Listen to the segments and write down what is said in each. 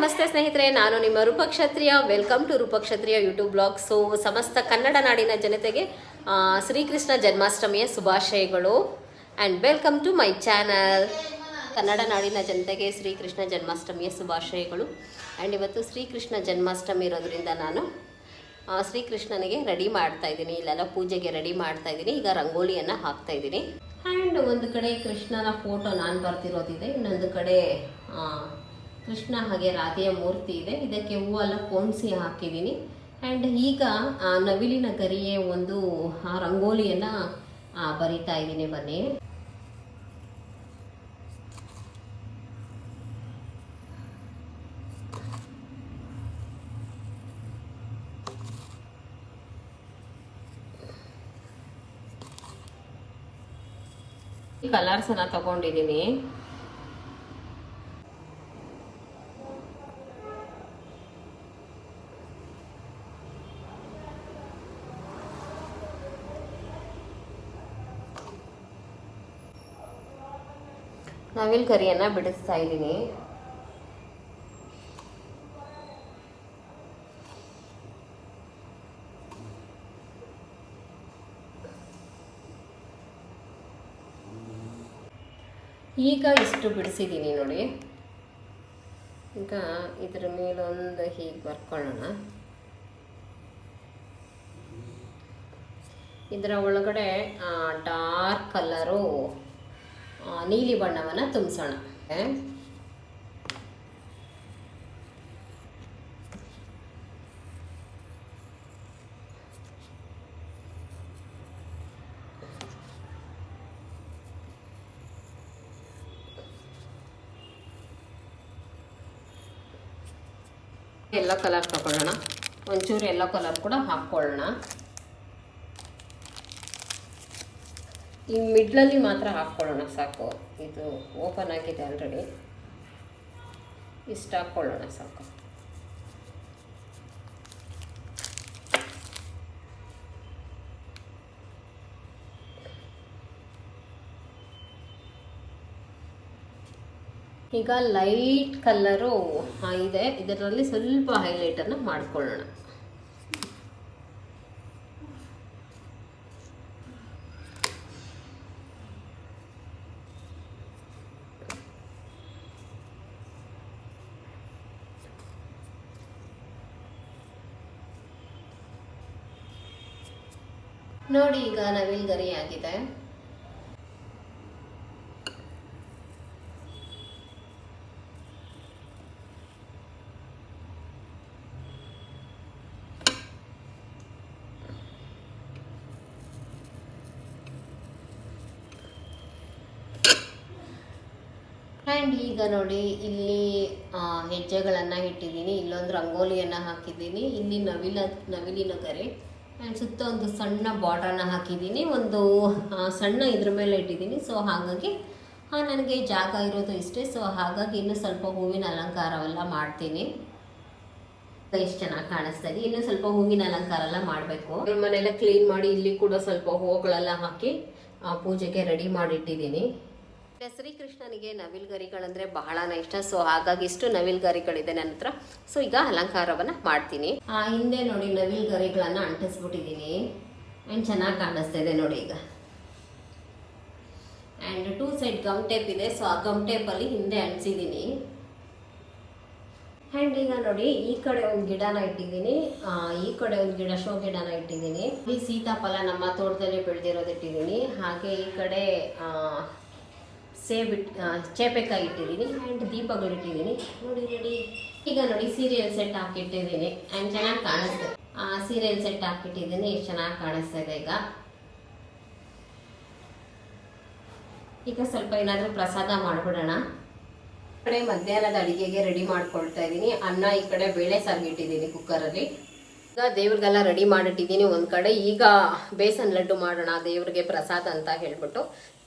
ನಮಸ್ತೆ ಸ್ನೇಹಿತರೆ, ನಾನು ನಿಮ್ಮ Roopakshatriya. Welcome to Roopakshatriya YouTube blog so ಸಮಸ್ತ ಕನ್ನಡ ನಾಡಿನ ಜನತೆಗೆ ಶ್ರೀಕೃಷ್ಣ ಜನ್ಮಾಷ್ಟಮಿಯ ಶುಭಾಶಯಗಳು. And welcome to my channel Kannada ನಾಡಿನ ಜನತೆಗೆ ಶ್ರೀಕೃಷ್ಣ ಜನ್ಮಾಷ್ಟಮಿಯ ಶುಭಾಶಯಗಳು. ಆ್ಯಂಡ್ ಇವತ್ತು ಶ್ರೀಕೃಷ್ಣ ಜನ್ಮಾಷ್ಟಮಿ ಇರೋದ್ರಿಂದ ನಾನು ಶ್ರೀಕೃಷ್ಣನಿಗೆ ರೆಡಿ ಮಾಡ್ತಾ ಇದ್ದೀನಿ. ಇಲ್ಲೆಲ್ಲ ಪೂಜೆಗೆ ರೆಡಿ ಮಾಡ್ತಾ ಇದ್ದೀನಿ. ಈಗ ರಂಗೋಲಿಯನ್ನು ಹಾಕ್ತಾ ಇದ್ದೀನಿ. ಆ್ಯಂಡ್ ಒಂದು ಕಡೆ ಕೃಷ್ಣನ ಫೋಟೋ ನಾನು ಬರ್ತಿರೋದಿದೆ. ಇನ್ನೊಂದು ಕಡೆ ಕೃಷ್ಣ ಹಾಗೆ ರಾಧೆಯ ಮೂರ್ತಿ ಇದೆ. ಇದಕ್ಕೆ ಹೂವೆಲ್ಲ ಪೋಣಿಸಿ ಹಾಕಿದ್ದೀನಿ. ಆ್ಯಂಡ್ ಈಗ ನವಿಲಿನ ಗರಿಯೇ ಒಂದು, ಆ, ರಂಗೋಲಿಯನ್ನು ಬರಿತಾ ಇದ್ದೀನಿ ಬನ್ನಿ ಕಲರ್ಸನ್ನು ತಗೊಂಡಿದ್ದೀನಿ. ನವಿಲ್ ಕರಿಯನ್ನ ಬಿಡಿಸ್ತಾ ಇದ್ದೀನಿ. ಈಗ ಇಷ್ಟು ಬಿಡಿಸಿದ್ದೀನಿ ನೋಡಿ. ಈಗ ಇದ್ರ ಮೇಲೊಂದು ಹೀಗೆ ಬರ್ಕೊಳ್ಳೋಣ. ಇದರ ಒಳಗಡೆ ಡಾರ್ಕ್ ಕಲರು ನೀಲಿ ಬಣ್ಣವನ್ನು ತುಂಬಿಸೋಣ. ಎಲ್ಲೋ ಕಲರ್ ತಗೊಳ್ಳೋಣ. ಒಂಚೂರು ಎಲ್ಲೋ ಕಲರ್ ಕೂಡ ಹಾಕ್ಕೊಳ್ಳೋಣ. ಈ ಮಿಡ್ಲಲ್ಲಿ ಮಾತ್ರ ಹಾಕ್ಕೊಳ್ಳೋಣ ಸಾಕು. ಇದು ಓಪನ್ ಆಗಿದೆ ಆಲ್ರೆಡಿ. ಇಷ್ಟು ಹಾಕ್ಕೊಳ್ಳೋಣ ಸಾಕು. ಈಗ ಲೈಟ್ ಕಲ್ಲರು ಇದೆ. ಇದರಲ್ಲಿ ಸ್ವಲ್ಪ ಹೈಲೈಟನ್ನು ಮಾಡ್ಕೊಳ್ಳೋಣ. ನೋಡಿ ಈಗ ನವಿಲ್ ಗರಿ ಆಗಿದೆ. ಆ್ಯಂಡ್ ಈಗ ನೋಡಿ ಇಲ್ಲಿ ಹೆಜ್ಜೆಗಳನ್ನು ಇಟ್ಟಿದ್ದೀನಿ. ಇಲ್ಲೊಂದು ರಂಗೋಲಿಯನ್ನು ಹಾಕಿದ್ದೀನಿ. ಇಲ್ಲಿ ನವಿಲ, ನವಿಲಿನ ಗರೆ. ಆ್ಯಂಡ್ ಸುತ್ತ ಒಂದು ಸಣ್ಣ ಬಾರ್ಡ್ರನ್ನ ಹಾಕಿದ್ದೀನಿ. ಒಂದು ಸಣ್ಣ ಇದ್ರ ಮೇಲೆ ಇಟ್ಟಿದ್ದೀನಿ. ಸೊ ಹಾಗಾಗಿ ಹಾಂ ನನಗೆ ಜಾಗ ಇರೋದು ಇಷ್ಟೇ. ಸೊ ಹಾಗಾಗಿ ಇನ್ನೂ ಸ್ವಲ್ಪ ಹೂವಿನ ಅಲಂಕಾರವೆಲ್ಲ ಮಾಡ್ತೀನಿ. ಎಷ್ಟು ಚೆನ್ನಾಗಿ ಕಾಣಿಸ್ತಾ ಇದೆ. ಇನ್ನೂ ಸ್ವಲ್ಪ ಹೂವಿನ ಅಲಂಕಾರ ಎಲ್ಲ ಮಾಡಬೇಕು. ಮನೆಯೆಲ್ಲ ಕ್ಲೀನ್ ಮಾಡಿ ಇಲ್ಲಿ ಕೂಡ ಸ್ವಲ್ಪ ಹೂವುಗಳೆಲ್ಲ ಹಾಕಿ ಪೂಜೆಗೆ ರೆಡಿ ಮಾಡಿಟ್ಟಿದ್ದೀನಿ. ಶ್ರೀಕೃಷ್ಣನಿಗೆ ನವಿಲ್ ಗರಿಗಳಂದ್ರೆ ಬಹಳನ ಇಷ್ಟ. ಸೊ ಹಾಗಾಗಿ ಇಷ್ಟು ನವಿಲ್ ಗರಿಗಳಿದೆ ನನ್ನ ಹತ್ರ. ಸೊ ಈಗ ಅಲಂಕಾರವನ್ನ ಮಾಡ್ತೀನಿ. ಆ, ಹಿಂದೆ ನೋಡಿ ನವಿಲ್ ಗರಿಗಳನ್ನ ಅಂಟಿಸ್ಬಿಟ್ಟಿದ್ದೀನಿ. ಆ್ಯಂಡ್ ಚೆನ್ನಾಗಿ ಕಾಣಿಸ್ತಾ ಇದೆ ನೋಡಿ ಈಗ. And two side gum tape ಇದೆ. ಸೊ ಆ ಗಮ್ ಟೇಪಲ್ಲಿ ಹಿಂದೆ ಅಂಟಿಸಿದ್ದೀನಿ. ಆ್ಯಂಡ್ ಈಗ ನೋಡಿ, ಈ ಕಡೆ ಒಂದು ಗಿಡನ ಇಟ್ಟಿದ್ದೀನಿ. ಈ ಕಡೆ ಒಂದು ಗಿಡ, ಶೋ ಗಿಡನ ಇಟ್ಟಿದ್ದೀನಿ. ಈ ಸೀತಾಫಲ ನಮ್ಮ ತೋಟದಲ್ಲಿ ಬೆಳೆದಿರೋದು ಇಟ್ಟಿದ್ದೀನಿ. ಹಾಗೆ ಈ ಕಡೆ ಸೇಬ್ ಆ, ಚೇಪೆಕಾಯಿ ಇಟ್ಟಿದ್ದೀನಿ ಆ್ಯಂಡ್ ದೀಪಗಳು ಇಟ್ಟಿದ್ದೀನಿ. ನೋಡಿ ನೋಡಿ. ಈಗ ನೋಡಿ ಸೀರಿಯಲ್ ಸೆಟ್ ಹಾಕಿಟ್ಟಿದ್ದೀನಿ. ಆ್ಯಂಡ್ ಚೆನ್ನಾಗಿ ಆ ಸೀರಿಯಲ್ ಸೆಟ್ ಹಾಕಿಟ್ಟಿದ್ದೀನಿ. ಎಷ್ಟು ಚೆನ್ನಾಗಿ ಕಾಣಿಸ್ತಾ ಇದೆ ಈಗ. ಈಗ ಸ್ವಲ್ಪ ಏನಾದರೂ ಪ್ರಸಾದ ಮಾಡಿಬಿಡೋಣ. ಈ ಕಡೆ ಮಧ್ಯಾಹ್ನದ ಅಡಿಗೆಗೆ ರೆಡಿ ಮಾಡ್ಕೊಳ್ತಾ ಇದ್ದೀನಿ. ಅನ್ನ ಈ ಕಡೆ ಬೇಳೆ ಸಾರಿಗೆ ಇಟ್ಟಿದ್ದೀನಿ ಕುಕ್ಕರಲ್ಲಿ ಈಗ ದೇವ್ರಿಗೆಲ್ಲ ರೆಡಿ ಮಾಡಿಟ್ಟಿದ್ದೀನಿ ಒಂದು ಕಡೆ. ಈಗ ಬೇಸನ್ ಲಡ್ಡು ಮಾಡೋಣ ದೇವ್ರಿಗೆ ಪ್ರಸಾದ ಅಂತ ಹೇಳ್ಬಿಟ್ಟು.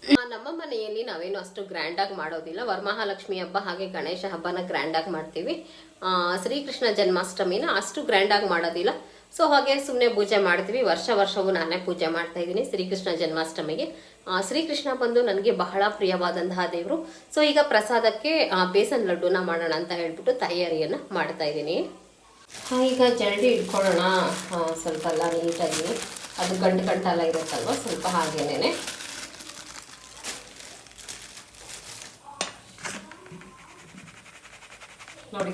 ನಮ್ಮ ಮನೆಯಲ್ಲಿ ನಾವೇನು ಅಷ್ಟು ಗ್ರ್ಯಾಂಡಾಗಿ ಮಾಡೋದಿಲ್ಲ. ವರಮಹಾಲಕ್ಷ್ಮಿ ಹಬ್ಬ ಹಾಗೆ ಗಣೇಶ ಹಬ್ಬನ ಗ್ರ್ಯಾಂಡಾಗಿ ಮಾಡ್ತೀವಿ. ಆ, ಶ್ರೀಕೃಷ್ಣ ಜನ್ಮಾಷ್ಟಮಿನ ಅಷ್ಟು ಗ್ರ್ಯಾಂಡಾಗಿ ಮಾಡೋದಿಲ್ಲ. ಸೊ ಹಾಗೆ ಸುಮ್ಮನೆ ಪೂಜೆ ಮಾಡ್ತೀವಿ. ವರ್ಷ ವರ್ಷವೂ ನಾನೇ ಪೂಜೆ ಮಾಡ್ತಾ ಇದ್ದೀನಿ ಶ್ರೀಕೃಷ್ಣ ಜನ್ಮಾಷ್ಟಮಿಗೆ. ಶ್ರೀಕೃಷ್ಣ ಬಂದು ನನಗೆ ಬಹಳ ಪ್ರಿಯವಾದಂತಹ ದೇವರು. ಸೊ ಈಗ ಪ್ರಸಾದಕ್ಕೆ ಬೇಸನ್ ಲಡ್ಡುನ ಮಾಡೋಣ ಅಂತ ಹೇಳ್ಬಿಟ್ಟು ತಯಾರಿಯನ್ನು ಮಾಡ್ತಾ ಇದ್ದೀನಿ. ಈಗ ಜಲ್ದಿ ಇಟ್ಕೊಳ್ಳೋಣ ಸ್ವಲ್ಪ ಎಲ್ಲ ನೀಟಾಗಿ. ಅದು ಗಂಟು ಗಂಟೆಲ್ಲ ಇರುತ್ತಲ್ವ? ಸ್ವಲ್ಪ ಹಾಗೇನೆ ನೋಡಿ.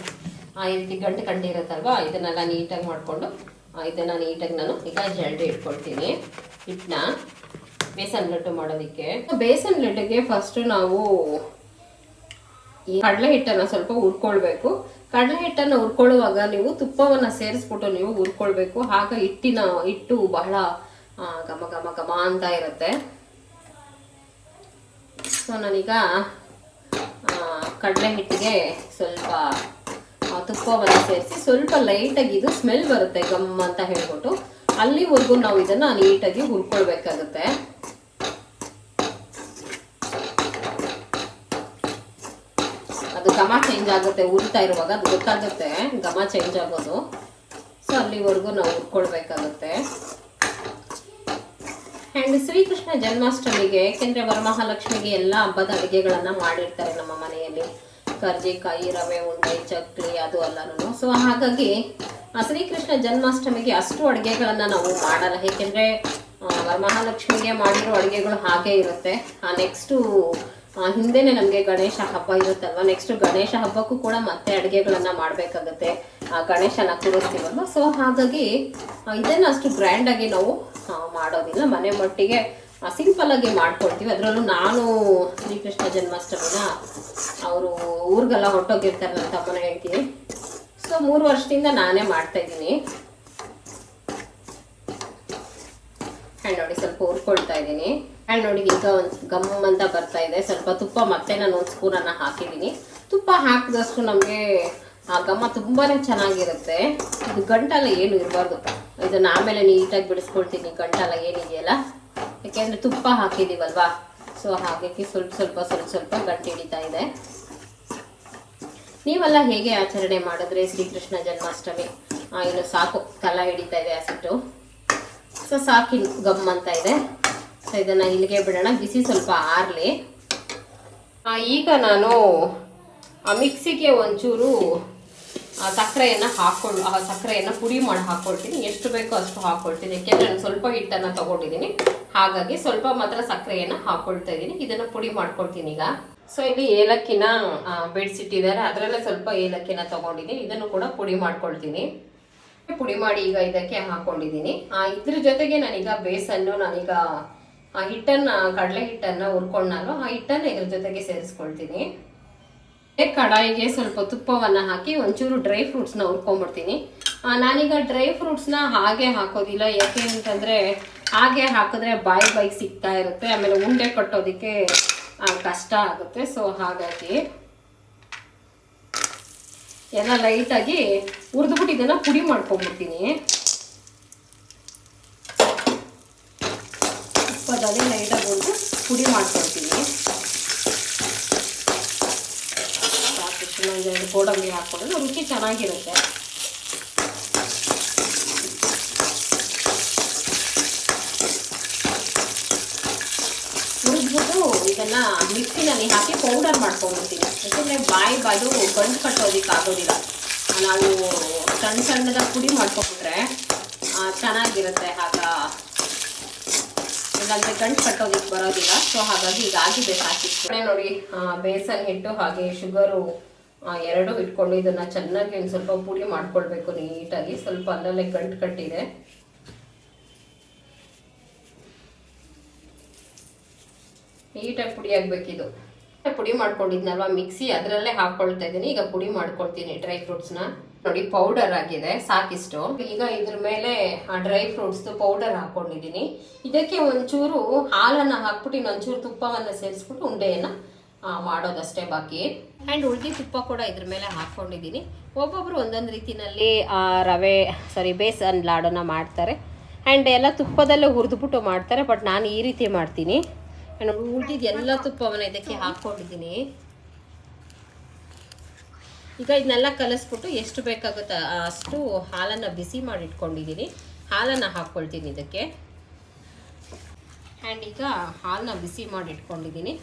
ಆ ರೀತಿ ಗಂಟು ಕಂಡು ಇರುತ್ತಲ್ವಾ ಇದನ್ನೆಲ್ಲ ನೀಟಾಗಿ ಮಾಡಿಕೊಂಡು ಇದನ್ನು ನೀಟಾಗಿ ನಾನು ಈಗ ಜಲ್ಡಿ ಇಟ್ಕೊಳ್ತೀನಿ. ಹಿಟ್ಟನ್ನ ಬೇಸನ್ ಲಡ್ಡು ಮಾಡೋದಕ್ಕೆ. ಬೇಸನ್ ಲಡ್ಡುಗೆ ಫಸ್ಟು ನಾವು ಈ ಕಡಲೆ ಹಿಟ್ಟನ್ನು ಸ್ವಲ್ಪ ಉರ್ಕೊಳ್ಬೇಕು ಕಡಲೆ ಹಿಟ್ಟನ್ನು ಉರ್ಕೊಳ್ಳುವಾಗ ನೀವು ತುಪ್ಪವನ್ನು ಸೇರಿಸ್ಬಿಟ್ಟು ನೀವು ಉರ್ಕೊಳ್ಬೇಕು ಆಗ ಹಿಟ್ಟಿನ ಹಿಟ್ಟು ಬಹಳ ಘಮ ಘಮ ಘಮ ಅಂತ ಇರುತ್ತೆ. ಸೊ, ನಾನೀಗ ಕಡಲೆ ಹಿಟ್ಟಿಗೆ ಸ್ವಲ್ಪ ತುಪ್ಪವನ್ನು ಸೇರಿಸಿ ಸ್ವಲ್ಪ ಲೈಟಾಗಿ ಇದು ಸ್ಮೆಲ್ ಬರುತ್ತೆ, ಗಮ್ ಅಂತ ಹೇಳ್ಬಿಟ್ಟು. ಅಲ್ಲಿವರೆಗೂ ನಾವು ಇದನ್ನ ನೀಟಾಗಿ ಹುರ್ಕೊಳ್ಬೇಕಾಗುತ್ತೆ. ಅದು ಘಮ ಚೇಂಜ್ ಆಗುತ್ತೆ, ಉರಿತಾ ಇರುವಾಗ ಅದು ಗೊತ್ತಾಗುತ್ತೆ, ಘಮ ಚೇಂಜ್ ಆಗೋದು. ಸೊ ಅಲ್ಲಿವರೆಗೂ ನಾವು ಹುರ್ಕೊಳ್ಬೇಕಾಗುತ್ತೆ. ಆ್ಯಂಡ್ ಶ್ರೀಕೃಷ್ಣ ಜನ್ಮಾಷ್ಟಮಿಗೆ ಏಕೆಂದರೆ ವರಮಹಾಲಕ್ಷ್ಮಿಗೆ ಎಲ್ಲ ಹಬ್ಬದ ಅಡುಗೆಗಳನ್ನು ಮಾಡಿರ್ತಾರೆ ನಮ್ಮ ಮನೆಯಲ್ಲಿ. ಕರ್ಜಿಕಾಯಿ ರವೆ, ಉಂಡೆ, ಚಕ್ಲಿ, ಅದು ಎಲ್ಲನೂ. ಸೊ ಹಾಗಾಗಿ, ಆ ಶ್ರೀಕೃಷ್ಣ ಜನ್ಮಾಷ್ಟಮಿಗೆ ಅಷ್ಟು ಅಡುಗೆಗಳನ್ನು ನಾವು ಮಾಡಲ್ಲ. ಏಕೆಂದರೆ ವರಮಹಾಲಕ್ಷ್ಮಿಗೆ ಮಾಡಿರೋ ಅಡುಗೆಗಳು ಹಾಗೆ ಇರುತ್ತೆ. ಆ ನೆಕ್ಸ್ಟು ಹಿಂದೆನೆ ನಮಗೆ ಗಣೇಶ ಹಬ್ಬ ಇರುತ್ತಲ್ವ? ನೆಕ್ಸ್ಟ್ ಗಣೇಶ ಹಬ್ಬಕ್ಕೂ ಕೂಡ ಮತ್ತೆ ಅಡುಗೆಗಳನ್ನು ಮಾಡಬೇಕಾಗುತ್ತೆ. ಗಣೇಶನ ಕೂರಿಸ್ತೀವಲ್ವ ಸೊ ಹಾಗಾಗಿ ಇದನ್ನು ಅಷ್ಟು ಗ್ರ್ಯಾಂಡಾಗಿ ನಾವು ಮಾಡೋದಿಲ್ಲ. ಮನೆ ಮಟ್ಟಿಗೆ ಸಿಂಪಲ್ ಆಗಿ ಮಾಡ್ಕೊಳ್ತೀವಿ. ಅದರಲ್ಲೂ ನಾನು, ಶ್ರೀಕೃಷ್ಣ ಜನ್ಮಾಷ್ಟಮಿನ, ಅವರು ಊರಿಗೆಲ್ಲ ಹೊಟ್ಟೋಗಿರ್ತಾರೆ ನನ್ನ ತಮ್ಮನ ಹೇಳ್ತೀನಿ. ಸೊ ಮೂರು ವರ್ಷದಿಂದ ನಾನೇ ಮಾಡ್ತಾ ಇದ್ದೀನಿ. ಹ್ಯಾಂಡ್ ನೋಡಿ, ಸ್ವಲ್ಪ ಹುರ್ಕೊಳ್ತಾ ಇದ್ದೀನಿ. ಆ್ಯಂಡ್ ನೋಡಿ, ಈಗ ಒಂದು ಗಮ್ ಅಂತ ಬರ್ತಾ ಇದೆ. ಸ್ವಲ್ಪ ತುಪ್ಪ ಮತ್ತೆ ನಾನು ಒಂದು ಸ್ಪೂನನ್ನು ಹಾಕಿದ್ದೀನಿ. ತುಪ್ಪ ಹಾಕಿದಷ್ಟು ನಮಗೆ ಆ ಘಮ ತುಂಬಾ ಚೆನ್ನಾಗಿರುತ್ತೆ. ಇದು ಗಂಟಲ ಏನು ಇರಬಾರ್ದು. ಇದನ್ನ ಆಮೇಲೆ ನೀಟಾಗಿ ಬಿಡಿಸ್ಕೊಳ್ತೀನಿ. ಗಂಟಲ ಏನಿದೆಯಲ್ಲ? ಯಾಕೆಂದರೆ ತುಪ್ಪ ಹಾಕಿದ್ದೀವಲ್ವಾ ಸೊ ಹಾಗಾಗಿ ಸ್ವಲ್ಪ ಸ್ವಲ್ಪ ಸ್ವಲ್ಪ ಸ್ವಲ್ಪ ಗಂಟೆ ಹಿಡಿತಾ ಇದೆ. ನೀವೆಲ್ಲ ಹೇಗೆ ಆಚರಣೆ ಮಾಡಿದ್ರೆ ಶ್ರೀಕೃಷ್ಣ ಜನ್ಮಾಷ್ಟಮಿ? ಇನ್ನು ಸಾಕು. ತಲ ಹಿಡಿತಾ ಇದೆ ಹಸಿಟ್ಟು ಸೊ ಸಾಕಿ ಗಮ್ ಅಂತ ಇದೆ. ಸೊ ಇದನ್ನ ಇಲ್ಲಿಗೆ ಬಿಡೋಣ. ಬಿಸಿ ಸ್ವಲ್ಪ ಆರ್ಲಿ. ಈಗ ನಾನು ಆ ಮಿಕ್ಸಿಗೆ ಒಂಚೂರು ಸಕ್ಕರೆಯನ್ನು ಹಾಕೊಂಡು ಆ ಸಕ್ಕರೆಯನ್ನು ಪುಡಿ ಮಾಡಿ ಹಾಕ್ಕೊಳ್ತೀನಿ ಎಷ್ಟು ಬೇಕೋ ಅಷ್ಟು ಹಾಕ್ಕೊಳ್ತೀನಿ ಯಾಕೆಂದ್ರೆ ನಾನು ಸ್ವಲ್ಪ ಹಿಟ್ಟನ್ನು ತಗೊಂಡಿದ್ದೀನಿ. ಹಾಗಾಗಿ ಸ್ವಲ್ಪ ಮಾತ್ರ ಸಕ್ಕರೆಯನ್ನು ಹಾಕೊಳ್ತಾ ಇದ್ದೀನಿ. ಇದನ್ನು ಪುಡಿ ಮಾಡ್ಕೊಳ್ತೀನಿ ಈಗ. ಸೊ ಇಲ್ಲಿ ಏಲಕ್ಕಿನ ಬೆಡ್ಸಿಟ್ಟಿದ್ದಾರೆ. ಅದರಲ್ಲೇ ಸ್ವಲ್ಪ ಏಲಕ್ಕಿನ ತಗೊಂಡಿದ್ದೀನಿ. ಇದನ್ನು ಕೂಡ ಪುಡಿ ಮಾಡ್ಕೊಳ್ತೀನಿ. ಪುಡಿ ಮಾಡಿ ಈಗ ಇದಕ್ಕೆ ಹಾಕೊಂಡಿದ್ದೀನಿ. ಇದ್ರ ಜೊತೆಗೆ ನಾನೀಗ ಬೇಸನ್ನು ನಾನೀಗ ಹಿಟ್ಟನ್ನ, ಕಡಲೆ ಹಿಟ್ಟನ್ನ ನಾನು ಆ ಹಿಟ್ಟನ್ನ ಇದ್ರ ಜೊತೆಗೆ ಸೇರಿಸ್ಕೊಳ್ತೀನಿ. ಕಡಾಯಿಗೆ ಸ್ವಲ್ಪ ತುಪ್ಪವನ್ನ ಹಾಕಿ ಒಂಚೂರು ಡ್ರೈ ಫ್ರೂಟ್ಸ್ನ ಹುರ್ಕೊಂಡ್ಬಿಡ್ತೀನಿ. ನಾನೀಗ ಡ್ರೈ ಫ್ರೂಟ್ಸ್ನ ಹಾಗೆ ಹಾಕೋದಿಲ್ಲ. ಯಾಕೆ ಅಂತಂದ್ರೆ ಹಾಗೆ ಹಾಕಿದ್ರೆ ಬಾಯಿ ಬಾಯಿ ಸಿಗ್ತಾ ಇರುತ್ತೆ. ಆಮೇಲೆ ಉಂಡೆ ಕಟ್ಟೋದಕ್ಕೆ ಕಷ್ಟ ಆಗುತ್ತೆ. ಸೊ ಹಾಗಾಗಿ ಎಲ್ಲ ಲೈಟಾಗಿ ಹುರಿದ್ಬಿಟ್ಟು ಇದನ್ನ ಪುಡಿ ಮಾಡ್ಕೊಂಡ್ಬಿಡ್ತೀನಿ. ತುಪ್ಪದಲ್ಲಿ ಲೈಟಾಗಿ ಹುರಿದು ಪುಡಿ ಮಾಡ್ಕೊಳ್ತೀನಿ ಒಂದೆರಡು ಗೋಡಂಬಿ ಹಾಕ್ಕೊಂಡ್ರೆ ರುಚಿ ಚೆನ್ನಾಗಿರುತ್ತೆ. ಹುರಿದ್ಬಿಟ್ಟು ಇದನ್ನ ಮಿಕ್ಸಿನಲ್ಲಿ ಹಾಕಿ ಪೌಡರ್ ಮಾಡ್ಕೊಂಡ್ಬಿಡ್ತೀನಿ. ಯಾಕಂದರೆ ಬಾಯಿ ಬಾದು ಗಂಟು ಕಟ್ಟೋದಕ್ಕೆ ಆಗೋದಿಲ್ಲ. ನಾವು ಸಣ್ಣ ಸಣ್ಣದಾಗಿ ಪುಡಿ ಮಾಡ್ಕೊಂಡ್ಬಿಟ್ರೆ ಚೆನ್ನಾಗಿರುತ್ತೆ ಆಗ. ಇಲ್ಲಾಂದ್ರೆ ಗಂಟು ಕಟ್ಟೋದಕ್ಕೆ ಬರೋದಿಲ್ಲ. ಸೊ ಹಾಗಾಗಿ ಈಗ ಆಗಿದೆ ನೋಡಿ ಬೇಸನ್ ಹಿಟ್ಟು ಹಾಗೆ ಶುಗರು ಎರಡು ಇಟ್ಕೊಂಡು ಇದನ್ನ ಚೆನ್ನಾಗಿ ಒಂದು ಸ್ವಲ್ಪ ಪುಡಿ ಮಾಡ್ಕೊಳ್ಬೇಕು ನೀಟಾಗಿ. ಸ್ವಲ್ಪ ಅಲ್ಲಲ್ಲೇ ಗಂಟು ಕಟ್ಟಿದೆ. ನೀಟಾಗಿ ಪುಡಿ ಆಗಬೇಕಿದು. ಪುಡಿ ಮಾಡ್ಕೊಂಡಿದ್ನಲ್ವಾ? ಮಿಕ್ಸಿ ಅದರಲ್ಲೇ ಹಾಕೊಳ್ತಾ ಇದ್ದೀನಿ. ಈಗ ಪುಡಿ ಮಾಡ್ಕೊಳ್ತೀನಿ ಡ್ರೈ ಫ್ರೂಟ್ಸ್ನ. ನೋಡಿ, ಪೌಡರ್ ಆಗಿದೆ, ಸಾಕಿಷ್ಟು. ಈಗ ಇದ್ರ ಮೇಲೆ ಆ ಡ್ರೈ ಫ್ರೂಟ್ಸ್ ಪೌಡರ್ ಹಾಕೊಂಡಿದ್ದೀನಿ. ಇದಕ್ಕೆ ಒಂಚೂರು ಹಾಲನ್ನ ಹಾಕ್ಬಿಟ್ಟು ಇನ್ನೊಂಚೂರು ತುಪ್ಪವನ್ನ ಸೇರಿಸ್ಬಿಟ್ಟು ಉಂಡೆಯನ್ನ ಮಾಡೋದಷ್ಟೇ ಬಾಕಿ. ಆ್ಯಂಡ್ ಉಳಿದಿ ತುಪ್ಪ ಕೂಡ ಇದ್ರ ಮೇಲೆ ಹಾಕ್ಕೊಂಡಿದ್ದೀನಿ ಒಬ್ಬೊಬ್ಬರು ಒಂದೊಂದು ರೀತಿಯಲ್ಲಿ ರವೆ ಸಾರಿ ಬೇಸನ್ ಲಾಡನ್ನ ಮಾಡ್ತಾರೆ. ಆ್ಯಂಡ್ ಎಲ್ಲ ತುಪ್ಪದಲ್ಲೇ ಹುರಿದ್ಬಿಟ್ಟು ಮಾಡ್ತಾರೆ ಬಟ್ ನಾನು ಈ ರೀತಿ ಮಾಡ್ತೀನಿ. ಆ್ಯಂಡ್ ಉಳಿದಿದ್ದು ಎಲ್ಲ ತುಪ್ಪವನ್ನು ಇದಕ್ಕೆ ಹಾಕ್ಕೊಂಡಿದ್ದೀನಿ ಈಗ ಇದನ್ನೆಲ್ಲ ಕಲಿಸ್ಬಿಟ್ಟು ಎಷ್ಟು ಬೇಕಾಗುತ್ತೋ ಅಷ್ಟು ಹಾಲನ್ನು ಬಿಸಿ ಮಾಡಿ ಇಟ್ಕೊಂಡಿದ್ದೀನಿ. ಹಾಲನ್ನು ಹಾಕ್ಕೊಳ್ತೀನಿ ಇದಕ್ಕೆ. ಆ್ಯಂಡ್ ಈಗ ಹಾಲನ್ನ ಬಿಸಿ ಮಾಡಿ ಇಟ್ಕೊಂಡಿದ್ದೀನಿ.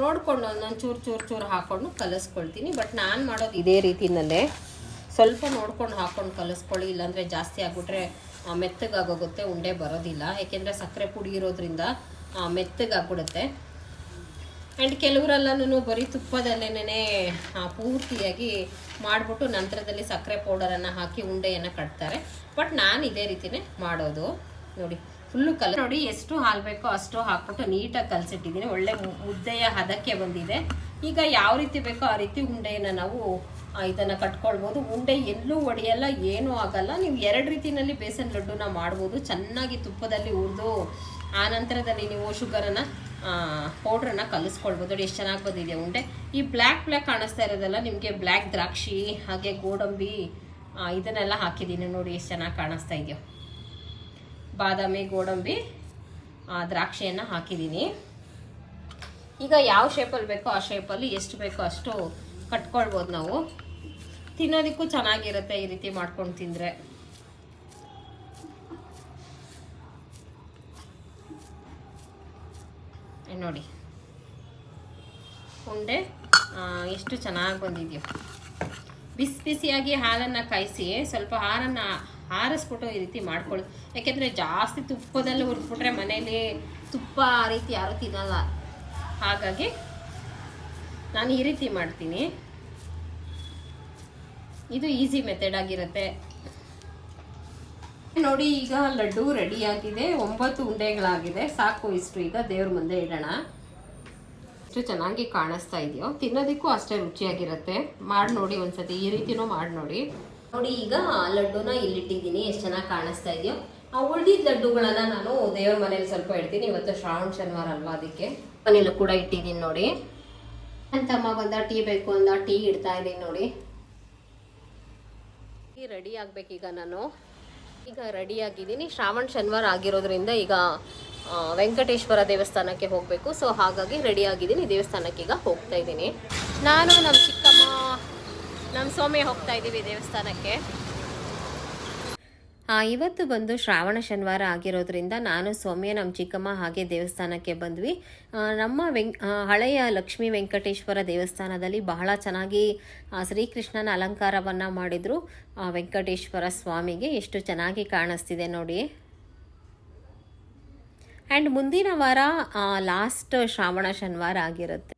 ನೋಡ್ಕೊಂಡು ನಾನು ಚೂರು ಚೂರು ಚೂರು ಹಾಕ್ಕೊಂಡು ಕಲಿಸ್ಕೊಳ್ತೀನಿ. ಬಟ್ ನಾನು ಮಾಡೋದು ಇದೇ ರೀತಿನಲ್ಲೇ ಸ್ವಲ್ಪ ನೋಡ್ಕೊಂಡು ಹಾಕ್ಕೊಂಡು ಕಲಿಸ್ಕೊಳ್ಳಿ. ಇಲ್ಲಾಂದರೆ ಜಾಸ್ತಿ ಆಗಿಬಿಟ್ರೆ ಮೆತ್ತಗಾಗೋಗುತ್ತೆ, ಉಂಡೆ ಬರೋದಿಲ್ಲ. ಏಕೆಂದರೆ ಸಕ್ಕರೆ ಪುಡಿ ಇರೋದ್ರಿಂದ ಮೆತ್ತಗಾಗ್ಬಿಡುತ್ತೆ. ಆ್ಯಂಡ್ ಕೆಲವರೆಲ್ಲನೂ ಬರೀ ತುಪ್ಪದಲ್ಲೇನೇ ಪೂರ್ತಿಯಾಗಿ ಮಾಡಿಬಿಟ್ಟು ನಂತರದಲ್ಲಿ ಸಕ್ಕರೆ ಪೌಡರನ್ನು ಹಾಕಿ ಉಂಡೆಯನ್ನು ಕಟ್ತಾರೆ. ಬಟ್ ನಾನು ಇದೇ ರೀತಿನೇ ಮಾಡೋದು. ನೋಡಿ. ಫುಲ್ಲು ಕಲರ್ ನೋಡಿ ಎಷ್ಟು ಹಾಲು ಬೇಕೋ ಅಷ್ಟು ಹಾಕ್ಬಿಟ್ಟು ನೀಟಾಗಿ ಕಲಸಿಟ್ಟಿದ್ದೀನಿ. ಒಳ್ಳೆ ಮುದ್ದೆಯ ಹದಕ್ಕೆ ಬಂದಿದೆ. ಈಗ ಯಾವ ರೀತಿ ಬೇಕೋ ಆ ರೀತಿ ಉಂಡೆಯನ್ನು ನಾವು ಇದನ್ನು ಕಟ್ಕೊಳ್ಬೋದು. ಉಂಡೆ ಎಲ್ಲೂ ಒಡೆಯಲ್ಲ, ಏನೂ ಆಗಲ್ಲ. ನೀವು ಎರಡು ರೀತಿಯಲ್ಲಿ ಬೇಸನ್ ಲಡ್ಡುನ ಮಾಡ್ಬೋದು. ಚೆನ್ನಾಗಿ ತುಪ್ಪದಲ್ಲಿ ಹುರಿದು, ಆ ನಂತರದಲ್ಲಿ ನೀವು ಶುಗರನ್ನು ಪೌಡ್ರನ್ನು ಕಲಿಸ್ಕೊಳ್ಬೋದು. ನೋಡಿ ಎಷ್ಟು ಚೆನ್ನಾಗಿ ಬಂದಿದೆ ಉಂಡೆ. ಈ ಬ್ಲ್ಯಾಕ್ ಬ್ಲ್ಯಾಕ್ ಕಾಣಿಸ್ತಾ ಇರೋದಲ್ಲ, ನಿಮಗೆ ಬ್ಲ್ಯಾಕ್ ದ್ರಾಕ್ಷಿ, ಹಾಗೆ ಗೋಡಂಬಿ ಇದನ್ನೆಲ್ಲ ಹಾಕಿದ್ದೀನಿ. ನೋಡಿ ಎಷ್ಟು ಚೆನ್ನಾಗಿ ಕಾಣಿಸ್ತಾ ಇದೆಯೋ. ಬಾದಾಮಿ ಗೋಡಂಬಿ ದ್ರಾಕ್ಷಿಯನ್ನು ಹಾಕಿದ್ದೀನಿ. ಈಗ ಯಾವ ಶೇಪಲ್ಲಿ ಬೇಕೋ ಆ ಶೇಪಲ್ಲಿ ಎಷ್ಟು ಬೇಕೋ ಅಷ್ಟು ಕಟ್ಕೊಳ್ಬೋದು ನಾವು. ತಿನ್ನೋದಕ್ಕೂ ಚೆನ್ನಾಗಿರುತ್ತೆ ಈ ರೀತಿ ಮಾಡ್ಕೊಂಡು ತಿಂದರೆ. ನೋಡಿ. ಉಂಡೆ ಎಷ್ಟು ಚೆನ್ನಾಗಿ ಬಂದಿದೆಯೋ. ಬಿಸಿ ಬಿಸಿಯಾಗಿ ಹಾಲನ್ನು ಕಾಯಿಸಿ ಸ್ವಲ್ಪ ಹಾಲನ್ನು ಹಾರಿಸ್ಬಿಟ್ಟು ಈ ರೀತಿ ಮಾಡ್ಕೊಳ್ಳಿ. ಯಾಕೆಂದರೆ ಜಾಸ್ತಿ ತುಪ್ಪದಲ್ಲಿ ಹುರಿದ್ಬಿಟ್ರೆ ಮನೇಲಿ ತುಪ್ಪ ಆ ರೀತಿ ಯಾರೂ ತಿನ್ನಲ್ಲ. ಹಾಗಾಗಿ ನಾನು ಈ ರೀತಿ ಮಾಡ್ತೀನಿ. ಇದು ಈಸಿ ಮೆಥಡ್ ಆಗಿರುತ್ತೆ. ನೋಡಿ, ಈಗ ಲಡ್ಡು ರೆಡಿ ಆಗಿದೆ ಒಂಬತ್ತು ಉಂಡೆಗಳಾಗಿದೆ. ಸಾಕು ಇಷ್ಟು. ಈಗ ದೇವ್ರ ಮುಂದೆ ಇಡೋಣ. ಇಷ್ಟು ಚೆನ್ನಾಗಿ ಕಾಣಿಸ್ತಾ ಇದೆಯೋ. ತಿನ್ನೋದಕ್ಕೂ ಅಷ್ಟೇ ರುಚಿಯಾಗಿರುತ್ತೆ. ಮಾಡಿ ನೋಡಿ ಒಂದ್ಸತಿ. ಈ ರೀತಿನೂ ಮಾಡಿ ನೋಡಿ. ನೋಡಿ, ಈಗ ಲಡ್ಡುನ ಇಲ್ಲಿಟ್ಟಿದ್ದೀನಿ. ಎಷ್ಟು ಚೆನ್ನಾಗಿ ಕಾಣಿಸ್ತಾ ಇದೆಯೋ. ಆ ಉಳಿದಿದ್ದ ಲಡ್ಡುಗಳನ್ನ ನಾನು ದೇವರ ಮನೇಲಿ ಸ್ವಲ್ಪ ಇಡ್ತೀನಿ. ಇವತ್ತು ಶ್ರಾವಣ, ಶನಿವಾರ ಅಲ್ವಾ ಅದಕ್ಕೆ. ಮನೇಲೂ ಕೂಡ ಇಟ್ಟಿದ್ದೀನಿ ನೋಡಿ. ಅಂತಮ್ಮ ಬಂದ ಟೀ ಬೇಕು ಅಂದ ಟೀ ಇಡ್ತಾ ಇದ್ದೀನಿ ನೋಡಿ. ಟೀ ರೆಡಿ ಆಗ್ಬೇಕೀಗ ನಾನು. ಈಗ ರೆಡಿ ಆಗಿದ್ದೀನಿ. ಶ್ರಾವಣ, ಶನಿವಾರ ಆಗಿರೋದ್ರಿಂದ ಈಗ ವೆಂಕಟೇಶ್ವರ ದೇವಸ್ಥಾನಕ್ಕೆ ಹೋಗಬೇಕು. ಸೊ, ಹಾಗಾಗಿ ರೆಡಿ ಆಗಿದ್ದೀನಿ. ದೇವಸ್ಥಾನಕ್ಕೆ ಈಗ ಹೋಗ್ತಾ ಇದ್ದೀನಿ. ನಾನು ನಮ್ಮ ಚಿಕ್ಕಮ್ಮ ನಮ್ಮ ಸ್ವಾಮಿ ಹೋಗ್ತಾ ಇದ್ದೀವಿ ದೇವಸ್ಥಾನಕ್ಕೆ. ಇವತ್ತು ಬಂದು ಶ್ರಾವಣ ಶನಿವಾರ ಆಗಿರೋದ್ರಿಂದ ನಾನು, ಸೌಮ್ಯ ನಮ್ಮ ಚಿಕ್ಕಮ್ಮ ಹಾಗೆ ದೇವಸ್ಥಾನಕ್ಕೆ ಬಂದ್ವಿ. ನಮ್ಮ ವೆಂಕ್ ಹಳೆಯ ಲಕ್ಷ್ಮೀ ವೆಂಕಟೇಶ್ವರ ದೇವಸ್ಥಾನದಲ್ಲಿ ಬಹಳ ಚೆನ್ನಾಗಿ ಶ್ರೀಕೃಷ್ಣನ ಅಲಂಕಾರವನ್ನು ಮಾಡಿದರು ವೆಂಕಟೇಶ್ವರ ಸ್ವಾಮಿಗೆ. ಎಷ್ಟು ಚೆನ್ನಾಗಿ ಕಾಣಿಸ್ತಿದೆ ನೋಡಿ. ಆ್ಯಂಡ್ ಮುಂದಿನ ವಾರ ಲಾಸ್ಟ್ ಶ್ರಾವಣ ಶನಿವಾರ ಆಗಿರುತ್ತೆ.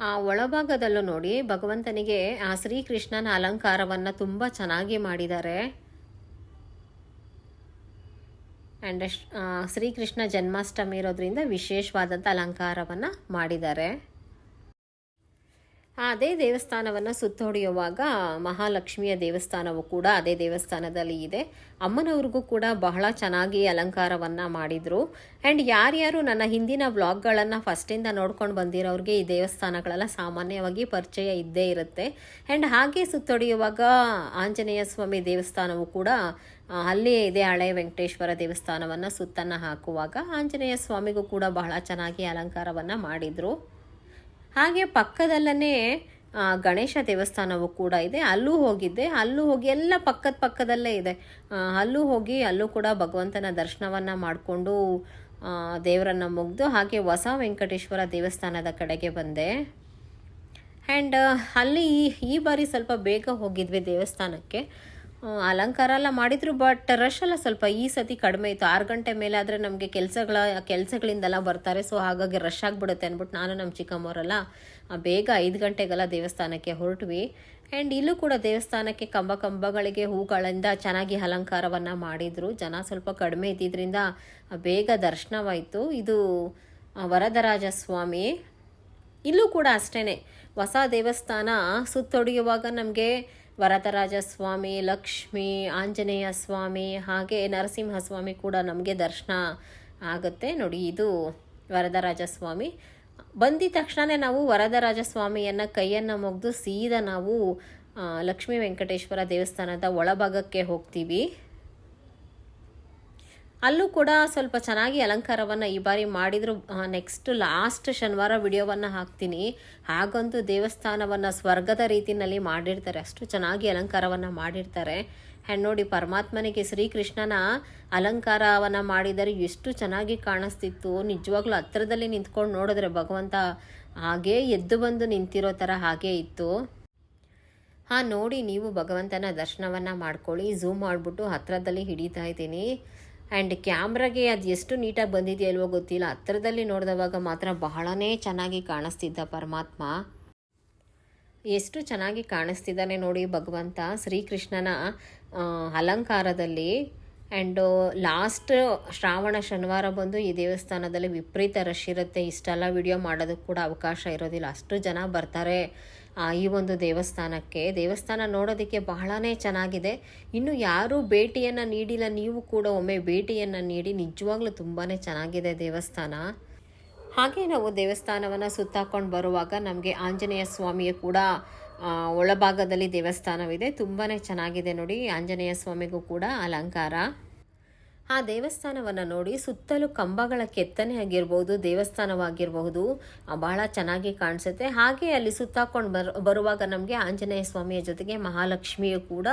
ಆ ಒಳಭಾಗದಲ್ಲೂ ನೋಡಿ, ಭಗವಂತನಿಗೆ ಆ ಶ್ರೀಕೃಷ್ಣನ ಅಲಂಕಾರವನ್ನು ತುಂಬ ಚೆನ್ನಾಗಿ ಮಾಡಿದ್ದಾರೆ. ಆ್ಯಂಡ್ ಶ್ರೀಕೃಷ್ಣ ಜನ್ಮಾಷ್ಟಮಿ ಇರೋದ್ರಿಂದ ವಿಶೇಷವಾದಂಥ ಅಲಂಕಾರವನ್ನು ಮಾಡಿದ್ದಾರೆ. ಅದೇ ದೇವಸ್ಥಾನವನ್ನು ಸುತ್ತೊಡೆಯುವಾಗ ಮಹಾಲಕ್ಷ್ಮಿಯ ದೇವಸ್ಥಾನವು ಕೂಡ ಅದೇ ದೇವಸ್ಥಾನದಲ್ಲಿ ಇದೆ. ಅಮ್ಮನವ್ರಿಗೂ ಕೂಡ ಬಹಳ ಚೆನ್ನಾಗಿ ಅಲಂಕಾರವನ್ನು ಮಾಡಿದರು. ಆ್ಯಂಡ್ ಯಾರ್ಯಾರು ನನ್ನ ಹಿಂದಿನ ವ್ಲಾಗ್ಗಳನ್ನು ಫಸ್ಟಿಂದ ನೋಡ್ಕೊಂಡು ಬಂದಿರೋರಿಗೆ ಈ ದೇವಸ್ಥಾನಗಳೆಲ್ಲ ಸಾಮಾನ್ಯವಾಗಿ ಪರಿಚಯ ಇದ್ದೇ ಇರುತ್ತೆ. ಆ್ಯಂಡ್ ಹಾಗೆ ಸುತ್ತೊಡೆಯುವಾಗ ಆಂಜನೇಯ ಸ್ವಾಮಿ ದೇವಸ್ಥಾನವು ಕೂಡ ಅಲ್ಲಿಯೇ ಇದೆ ಹಳೆ ವೆಂಕಟೇಶ್ವರ ದೇವಸ್ಥಾನವನ್ನು ಸುತ್ತನ್ನು ಹಾಕುವಾಗ ಆಂಜನೇಯ ಸ್ವಾಮಿಗೂ ಕೂಡ ಬಹಳ ಚೆನ್ನಾಗಿ ಅಲಂಕಾರವನ್ನು ಮಾಡಿದರು. ಹಾಗೆ ಪಕ್ಕದಲ್ಲೇ ಗಣೇಶ ದೇವಸ್ಥಾನವೂ ಕೂಡ ಇದೆ. ಅಲ್ಲೂ ಹೋಗಿದ್ದೆ. ಅಲ್ಲೂ ಹೋಗಿ ಎಲ್ಲ ಪಕ್ಕದ ಪಕ್ಕದಲ್ಲೇ ಇದೆ. ಅಲ್ಲೂ ಹೋಗಿ ಅಲ್ಲೂ ಕೂಡ ಭಗವಂತನ ದರ್ಶನವನ್ನು ಮಾಡಿಕೊಂಡು ದೇವರನ್ನು ಮುಗ್ದು ಹಾಗೆ ಹೊಸ ವೆಂಕಟೇಶ್ವರ ದೇವಸ್ಥಾನದ ಕಡೆಗೆ ಬಂದೆ. ಆ್ಯಂಡ್ ಅಲ್ಲಿ ಈ- ಬಾರಿ ಸ್ವಲ್ಪ ಬೇಗ ಹೋಗಿದ್ವಿ ದೇವಸ್ಥಾನಕ್ಕೆ. ಅಲಂಕಾರ ಎಲ್ಲ ಮಾಡಿದ್ರು ಬಟ್ ರಶ್ ಎಲ್ಲ ಸ್ವಲ್ಪ ಈ ಸತಿ ಕಡಿಮೆ ಇತ್ತು. ಆರು ಗಂಟೆ ಮೇಲೆ ಆದರೆ ನಮಗೆ ಕೆಲಸಗಳ, ಕೆಲಸಗಳಿಂದೆಲ್ಲ ಬರ್ತಾರೆ. ಸೊ ಹಾಗಾಗಿ ರಶ್ ಆಗಿಬಿಡುತ್ತೆ ಅಂದ್ಬಿಟ್ಟು ನಾನು ನಮ್ಮ ಚಿಕ್ಕಮ್ಮವರೆಲ್ಲ ಬೇಗ ಐದು ಗಂಟೆಗೆಲ್ಲ ದೇವಸ್ಥಾನಕ್ಕೆ ಹೊರಟ್ವಿ. ಆ್ಯಂಡ್ ಇಲ್ಲೂ ಕೂಡ ದೇವಸ್ಥಾನಕ್ಕೆ ಕಂಬ ಕಂಬಗಳಿಗೆ ಹೂಗಳಿಂದ ಚೆನ್ನಾಗಿ ಅಲಂಕಾರವನ್ನು ಮಾಡಿದರು. ಜನ ಸ್ವಲ್ಪ ಕಡಿಮೆ ಇದ್ದಿದ್ದರಿಂದ ಬೇಗ ದರ್ಶನವಾಯಿತು. ಇದು ವರದರಾಜ ಸ್ವಾಮಿ. ಇಲ್ಲೂ ಕೂಡ ಅಷ್ಟೇ ಹೊಸ ದೇವಸ್ಥಾನ ಸುತ್ತೊಡೆಯುವಾಗ ನಮಗೆ ವರದರಾಜ ಸ್ವಾಮಿ ಲಕ್ಷ್ಮಿ, ಆಂಜನೇಯ ಸ್ವಾಮಿ ಹಾಗೆ ನರಸಿಂಹ ಸ್ವಾಮಿ ಕೂಡ ನಮಗೆ ದರ್ಶನ ಆಗುತ್ತೆ. ನೋಡಿ, ಇದು ವರದರಾಜ ಸ್ವಾಮಿ ಬಂದಿದ ತಕ್ಷಣವೇ ನಾವು ವರದರಾಜ ಸ್ವಾಮಿಯನ್ನು ಕೈಯನ್ನು ಮುಗ್ದು ಸೀದಾ ನಾವು ಲಕ್ಷ್ಮೀ ವೆಂಕಟೇಶ್ವರ ದೇವಸ್ಥಾನದ ಒಳಭಾಗಕ್ಕೆ ಹೋಗ್ತೀವಿ. ಅಲ್ಲೂ ಕೂಡ ಸ್ವಲ್ಪ ಚೆನ್ನಾಗಿ ಅಲಂಕಾರವನ್ನು ಈ ಬಾರಿ ಮಾಡಿದ್ರು. ನೆಕ್ಸ್ಟ್ ಲಾಸ್ಟ್ ಶನಿವಾರ ವಿಡಿಯೋವನ್ನು ಹಾಕ್ತೀನಿ. ಹಾಗಂತೂ ದೇವಸ್ಥಾನವನ್ನು ಸ್ವರ್ಗದ ರೀತಿಯಲ್ಲಿ ಮಾಡಿರ್ತಾರೆ. ಅಷ್ಟು ಚೆನ್ನಾಗಿ ಅಲಂಕಾರವನ್ನು ಮಾಡಿರ್ತಾರೆ. ಆ್ಯಂಡ್ ನೋಡಿ ಪರಮಾತ್ಮನಿಗೆ ಶ್ರೀಕೃಷ್ಣನ ಅಲಂಕಾರವನ್ನು ಮಾಡಿದರೆ ಎಷ್ಟು ಚೆನ್ನಾಗಿ ಕಾಣಿಸ್ತಿತ್ತು. ನಿಜವಾಗ್ಲೂ ಹತ್ರದಲ್ಲಿ ನಿಂತ್ಕೊಂಡು ನೋಡಿದ್ರೆ ಭಗವಂತ ಹಾಗೇ ಎದ್ದು ಬಂದು ನಿಂತಿರೋ ಥರ ಹಾಗೇ ಇತ್ತು. ಹಾಂ, ನೋಡಿ ನೀವು ಭಗವಂತನ ದರ್ಶನವನ್ನು ಮಾಡ್ಕೊಳ್ಳಿ. ಝೂಮ್ ಮಾಡಿಬಿಟ್ಟು ಹತ್ರದಲ್ಲಿ ಹಿಡಿತಾ ಇದ್ದೀನಿ. ಆ್ಯಂಡ್ ಕ್ಯಾಮ್ರಾಗೆ ಅದು ಎಷ್ಟು ನೀಟಾಗಿ ಬಂದಿದೆಯಲ್ವೋ ಗೊತ್ತಿಲ್ಲ. ಹತ್ತಿರದಲ್ಲಿ ನೋಡಿದವಾಗ ಮಾತ್ರ ಬಹಳನೇ ಚೆನ್ನಾಗಿ ಕಾಣಿಸ್ತಿದ್ದ ಪರಮಾತ್ಮ. ಎಷ್ಟು ಚೆನ್ನಾಗಿ ಕಾಣಿಸ್ತಿದ್ದಾನೆ ನೋಡಿ ಭಗವಂತ. ಶ್ರೀಕೃಷ್ಣನ ಅಲಂಕಾರದಲ್ಲಿ ಆ್ಯಂಡು ಲಾಸ್ಟ್ ಶ್ರಾವಣ, ಶನಿವಾರ ಬಂದು ಈ ದೇವಸ್ಥಾನದಲ್ಲಿ ವಿಪರೀತ ರಶ್ ಇರುತ್ತೆ. ಇಷ್ಟೆಲ್ಲ ವಿಡಿಯೋ ಮಾಡೋದಕ್ಕೆ ಕೂಡ ಅವಕಾಶ ಇರೋದಿಲ್ಲ. ಅಷ್ಟು ಜನ ಬರ್ತಾರೆ. ಈ ಒಂದು ದೇವಸ್ಥಾನಕ್ಕೆ. ದೇವಸ್ಥಾನ ನೋಡೋದಕ್ಕೆ ಬಹಳನೇ ಚೆನ್ನಾಗಿದೆ. ಇನ್ನು ಯಾರೂ ಭೇಟಿಯನ್ನು ನೀಡಿಲ್ಲ. ನೀವು ಕೂಡ ಒಮ್ಮೆ ಭೇಟಿಯನ್ನು ನೀಡಿ. ನಿಜವಾಗ್ಲೂ ತುಂಬಾ ಚೆನ್ನಾಗಿದೆ ದೇವಸ್ಥಾನ. ಹಾಗೆ ನಾವು ದೇವಸ್ಥಾನವನ್ನು ಸುತ್ತಾಕೊಂಡು ಬರುವಾಗ ನಮಗೆ ಆಂಜನೇಯ ಸ್ವಾಮಿಯ ಕೂಡ ಒಳಭಾಗದಲ್ಲಿ ದೇವಸ್ಥಾನವಿದೆ. ತುಂಬಾ ಚೆನ್ನಾಗಿದೆ ನೋಡಿ. ಆಂಜನೇಯ ಸ್ವಾಮಿಗೂ ಕೂಡ ಅಲಂಕಾರ. ಆ ದೇವಸ್ಥಾನವನ್ನು ನೋಡಿ ಸುತ್ತಲೂ ಕಂಬಗಳ ಕೆತ್ತನೆ ಆಗಿರ್ಬೋದು, ದೇವಸ್ಥಾನವಾಗಿರಬಹುದು ಬಹಳ ಚೆನ್ನಾಗಿ ಕಾಣಿಸುತ್ತೆ. ಹಾಗೆ ಅಲ್ಲಿ ಸುತ್ತಾಕೊಂಡು ಬರ್, ಬರುವಾಗ ನಮಗೆ ಆಂಜನೇಯ ಸ್ವಾಮಿಯ ಜೊತೆಗೆ ಮಹಾಲಕ್ಷ್ಮಿಯು ಕೂಡ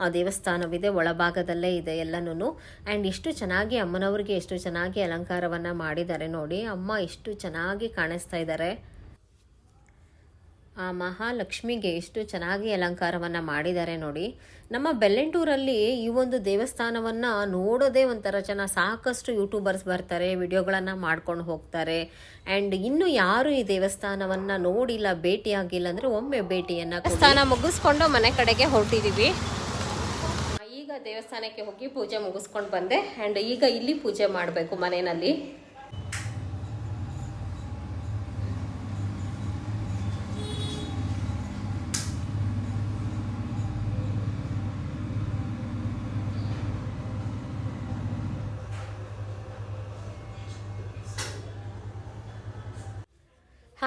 ಆ ದೇವಸ್ಥಾನವಿದೆ, ಒಳಭಾಗದಲ್ಲೇ ಇದೆ ಎಲ್ಲನೂ ಆ್ಯಂಡ್ ಎಷ್ಟು ಚೆನ್ನಾಗಿ ಅಮ್ಮನವ್ರಿಗೆ ಎಷ್ಟು ಚೆನ್ನಾಗಿ ಅಲಂಕಾರವನ್ನು ಮಾಡಿದ್ದಾರೆ ನೋಡಿ, ಅಮ್ಮ ಎಷ್ಟು ಚೆನ್ನಾಗಿ ಕಾಣಿಸ್ತಾ ಇದ್ದಾರೆ. ಆ ಮಹಾಲಕ್ಷ್ಮಿಗೆ ಎಷ್ಟು ಚೆನ್ನಾಗಿ ಅಲಂಕಾರವನ್ನು ಮಾಡಿದ್ದಾರೆ ನೋಡಿ. ನಮ್ಮ ಬೆಲ್ಲೆಂಟೂರಲ್ಲಿ ಈ ಒಂದು ದೇವಸ್ಥಾನವನ್ನು ನೋಡೋದೇ ಒಂಥರ ಜನ ಸಾಕಷ್ಟು ಯೂಟ್ಯೂಬರ್ಸ್ ಬರ್ತಾರೆ, ವಿಡಿಯೋಗಳನ್ನು ಮಾಡ್ಕೊಂಡು ಹೋಗ್ತಾರೆ. ಆ್ಯಂಡ್ ಇನ್ನು ಯಾರು ಈ ದೇವಸ್ಥಾನವನ್ನು ನೋಡಿಲ್ಲ ಭೇಟಿಯಾಗಿಲ್ಲ ಅಂದರೆ ಒಮ್ಮೆ ಭೇಟಿಯನ್ನು ದೇವಸ್ಥಾನ ಮುಗಿಸ್ಕೊಂಡು ಮನೆ ಕಡೆಗೆ ಹೊರಟಿದ್ದೀವಿ ಈಗ ದೇವಸ್ಥಾನಕ್ಕೆ ಹೋಗಿ ಪೂಜೆ ಮುಗಿಸ್ಕೊಂಡು ಬಂದೆ. ಆ್ಯಂಡ್ ಈಗ ಇಲ್ಲಿ ಪೂಜೆ ಮಾಡಬೇಕು ಮನೆಯಲ್ಲಿ.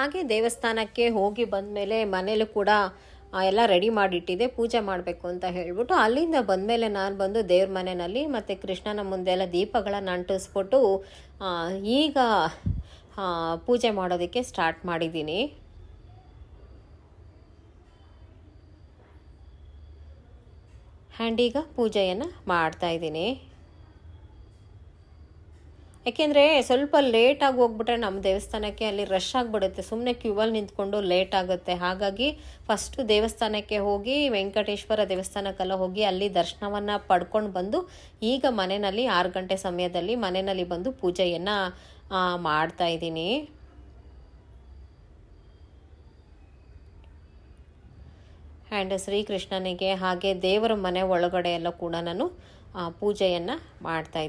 ಹಾಗೆ ದೇವಸ್ಥಾನಕ್ಕೆ ಹೋಗಿ ಬಂದಮೇಲೆ ಮನೇಲೂ ಕೂಡ ಎಲ್ಲ ರೆಡಿ ಮಾಡಿಟ್ಟಿದೆ, ಪೂಜೆ ಮಾಡಬೇಕು ಅಂತ ಹೇಳ್ಬಿಟ್ಟು ಅಲ್ಲಿಂದ ಬಂದಮೇಲೆ ನಾನು ಬಂದು ದೇವ್ರ ಮನೆಯಲ್ಲಿ ಮತ್ತು ಕೃಷ್ಣನ ಮುಂದೆ ಎಲ್ಲ ದೀಪಗಳನ್ನು ಅಂಟಿಸ್ಬಿಟ್ಟು ಈಗ ಪೂಜೆ ಮಾಡೋದಕ್ಕೆ ಸ್ಟಾರ್ಟ್ ಮಾಡಿದ್ದೀನಿ. ಆ್ಯಂಡ್ ಈಗ ಪೂಜೆಯನ್ನು ಮಾಡ್ತಾ ಇದ್ದೀನಿ. ಯಾಕೆಂದರೆ ಸ್ವಲ್ಪ ಲೇಟಾಗಿ ಹೋಗ್ಬಿಟ್ರೆ ನಮ್ಮ ದೇವಸ್ಥಾನಕ್ಕೆ ಅಲ್ಲಿ ರಶ್ ಆಗಿಬಿಡುತ್ತೆ. ಸುಮ್ಮನೆ ಕ್ಯೂವಲ್ಲಿ ನಿಂತ್ಕೊಂಡು ಲೇಟ್ ಆಗುತ್ತೆ. ಹಾಗಾಗಿ ಫಸ್ಟು ದೇವಸ್ಥಾನಕ್ಕೆ ಹೋಗಿ ವೆಂಕಟೇಶ್ವರ ದೇವಸ್ಥಾನಕ್ಕೆಲ್ಲ ಹೋಗಿ ಅಲ್ಲಿ ದರ್ಶನವನ್ನು ಪಡ್ಕೊಂಡು ಬಂದು ಈಗ ಮನೆಯಲ್ಲಿ ಆರು ಗಂಟೆ ಸಮಯದಲ್ಲಿ ಮನೆಯಲ್ಲಿ ಬಂದು ಪೂಜೆಯನ್ನು ಮಾಡ್ತಾ ಇದ್ದೀನಿ. ಆ್ಯಂಡ್ ಶ್ರೀಕೃಷ್ಣನಿಗೆ ಹಾಗೆ ದೇವರ ಮನೆ ಒಳಗಡೆ ಎಲ್ಲ ಕೂಡ ನಾನು ಪೂಜೆಯನ್ನು ಮಾಡ್ತಾ